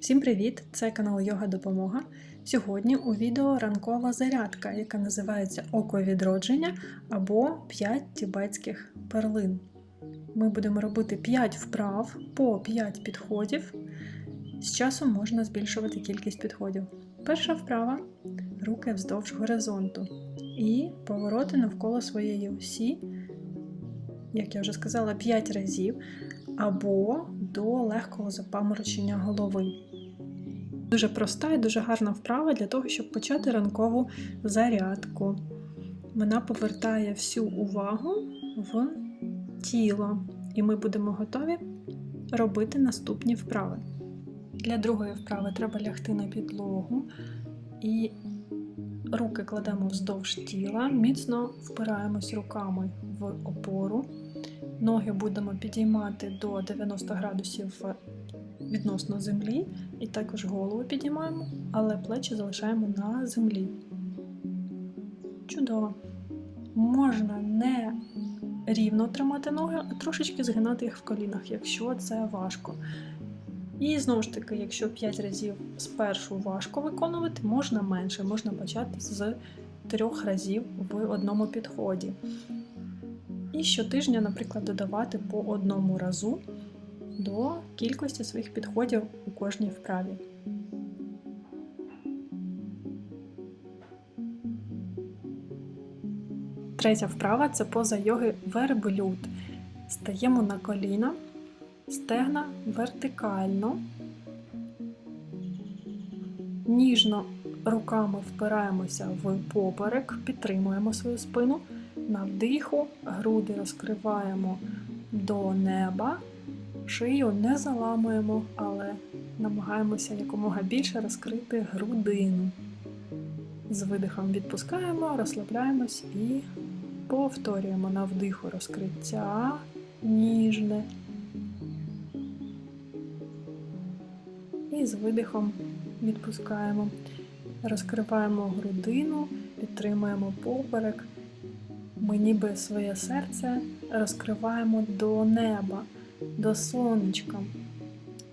Всім привіт! Це канал Йога Допомога. Сьогодні у відео ранкова зарядка, яка називається Око відродження або 5 тібетських перлин. Ми будемо робити 5 вправ по 5 підходів. З часом можна збільшувати кількість підходів. Перша вправа руки вздовж горизонту і повороти навколо своєї осі, як я вже сказала, 5 разів або до легкого запаморочення голови. Дуже проста і дуже гарна вправа для того, щоб почати ранкову зарядку. Вона повертає всю увагу в тіло, і ми будемо готові робити наступні вправи. Для другої вправи треба лягти на підлогу і руки кладемо вздовж тіла, міцно впираємось руками в опору. Ноги будемо підіймати до 90 градусів відносно землі, і також голову підіймаємо, але плечі залишаємо на землі. Чудово. Можна не рівно тримати ноги, а трошечки згинати їх в колінах, якщо це важко. І знову ж таки, якщо 5 разів спершу важко виконувати, можна менше, можна почати з трьох разів в одному підході. І щотижня, наприклад, додавати по одному разу до кількості своїх підходів у кожній вправі. Третя вправа це поза йоги верблюд. Стаємо на коліна, стегна вертикально, ніжно руками впираємося в поперек, підтримуємо свою спину. На вдиху груди розкриваємо до неба, шию не заламуємо, але намагаємося якомога більше розкрити грудину. З видихом відпускаємо, розслабляємось і повторюємо на вдиху розкриття ніжне. І з видихом відпускаємо. Розкриваємо грудину, підтримуємо поперек. Ми ніби своє серце розкриваємо до неба, до сонечка,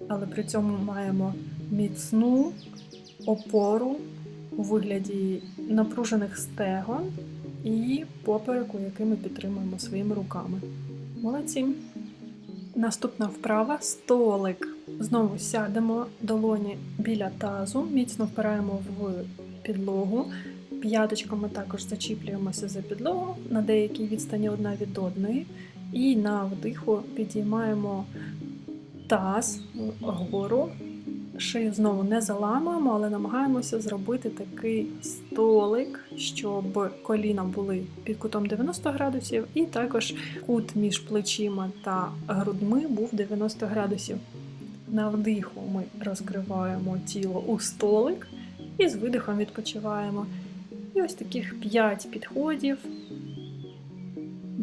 але при цьому маємо міцну опору у вигляді напружених стегон і попереку, який ми підтримуємо своїми руками. Молодці. Наступна вправа столик. Знову сядемо долоні біля тазу, міцно впираємо в підлогу. П'яточками також зачіплюємося за підлогу на деякій відстані одна від одної. І на вдиху підіймаємо таз вгору. Шию знову не заламуємо, але намагаємося зробити такий столик, щоб коліна були під кутом 90 градусів, і також кут між плечима та грудьми був 90 градусів. На вдиху ми розкриваємо тіло у столик і з видихом відпочиваємо. І ось таких 5 підходів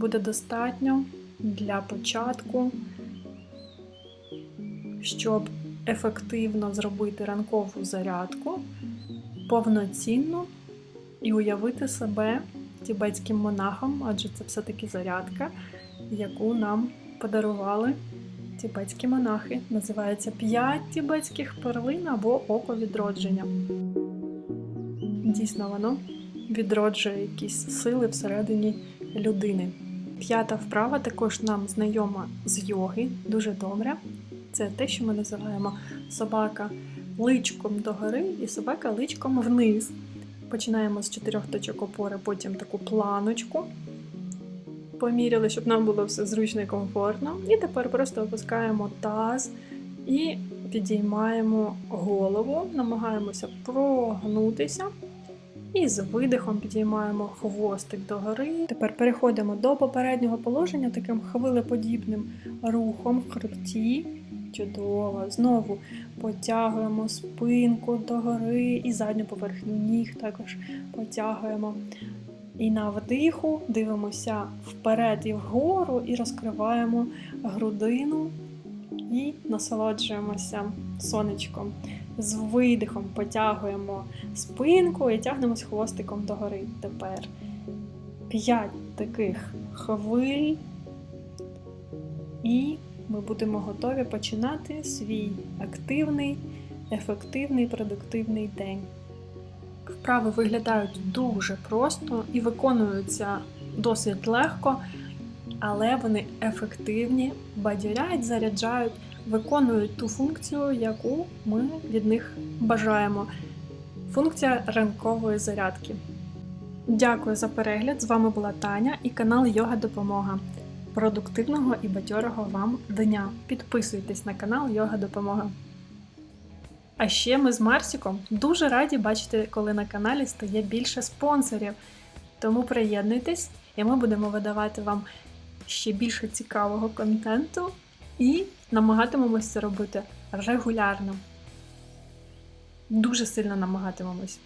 буде достатньо для початку, щоб ефективно зробити ранкову зарядку повноцінно і уявити себе тібетським монахом, адже це все-таки зарядка, яку нам подарували тібетські монахи. Називається 5 тібетських перлин або око відродження. Дійсно, воно відроджує якісь сили всередині людини. П'ята вправа також нам знайома з йоги, дуже добре. Це те, що ми називаємо собака личком догори і собака личком вниз. Починаємо з чотирьох точок опори, потім таку планочку. Поміряли, щоб нам було все зручно і комфортно. І тепер просто опускаємо таз і підіймаємо голову, намагаємося прогнутися. І з видихом підіймаємо хвостик догори. Тепер переходимо до попереднього положення таким хвилеподібним рухом в хребті. Чудово. Знову потягуємо спинку догори і задню поверхню ніг також потягуємо. І на вдиху дивимося вперед і вгору, і розкриваємо грудину і насолоджуємося сонечком. З видихом потягуємо спинку і тягнемось хвостиком догори. Тепер 5 таких хвиль. І ми будемо готові починати свій активний ефективний продуктивний день. Вправи виглядають дуже просто і виконуються досить легко, але вони ефективні, бадьоряють, заряджають, виконують ту функцію, яку ми від них бажаємо. Функція ранкової зарядки. Дякую за перегляд! З вами була Таня і канал Йога Допомога. Продуктивного і бадьорого вам дня! Підписуйтесь на канал Йога Допомога. А ще ми з Марсіком дуже раді бачити, коли на каналі стає більше спонсорів. Тому приєднуйтесь, і ми будемо видавати вам ще більше цікавого контенту і намагатимемося це робити регулярно. Дуже сильно намагатимемось.